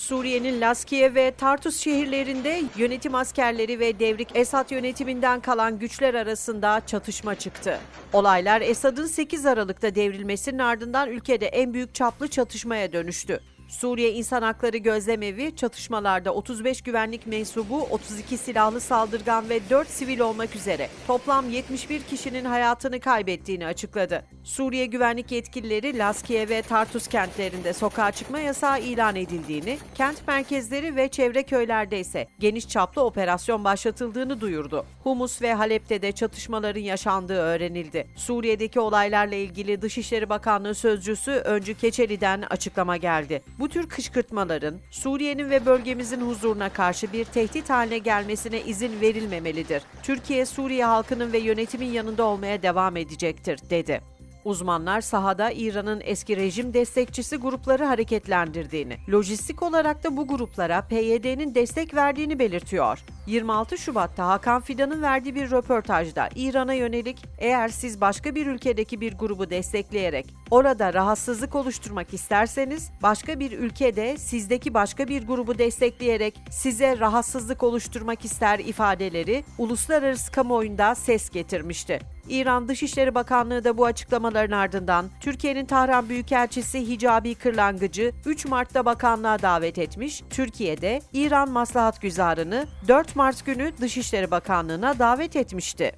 Suriye'nin Laskiye ve Tartus şehirlerinde yönetim askerleri ve devrik Esad yönetiminden kalan güçler arasında çatışma çıktı. Olaylar Esad'ın 8 Aralık'ta devrilmesinin ardından ülkede en büyük çaplı çatışmaya dönüştü. Suriye İnsan Hakları Gözlemevi çatışmalarda 35 güvenlik mensubu, 32 silahlı saldırgan ve 4 sivil olmak üzere toplam 71 kişinin hayatını kaybettiğini açıkladı. Suriye güvenlik yetkilileri Laskiye ve Tartus kentlerinde sokağa çıkma yasağı ilan edildiğini, kent merkezleri ve çevre köylerde ise geniş çaplı operasyon başlatıldığını duyurdu. Humus ve Halep'te de çatışmaların yaşandığı öğrenildi. Suriye'deki olaylarla ilgili Dışişleri Bakanlığı sözcüsü Öncü Keçeli'den açıklama geldi. Bu tür kışkırtmaların Suriye'nin ve bölgemizin huzuruna karşı bir tehdit haline gelmesine izin verilmemelidir. Türkiye Suriye halkının ve yönetimin yanında olmaya devam edecektir, dedi. Uzmanlar sahada İran'ın eski rejim destekçisi grupları hareketlendirdiğini, lojistik olarak da bu gruplara PYD'nin destek verdiğini belirtiyor. 26 Şubat'ta Hakan Fidan'ın verdiği bir röportajda İran'a yönelik eğer siz başka bir ülkedeki bir grubu destekleyerek orada rahatsızlık oluşturmak isterseniz başka bir ülkede sizdeki başka bir grubu destekleyerek size rahatsızlık oluşturmak ister ifadeleri uluslararası kamuoyunda ses getirmişti. İran Dışişleri Bakanlığı da bu açıklamaların ardından Türkiye'nin Tahran Büyükelçisi Hicabi Kırlangıcı 3 Mart'ta bakanlığa davet etmiş, Türkiye'de İran Maslahat Güzarı'nı 4 Mart günü Dışişleri Bakanlığı'na davet etmişti.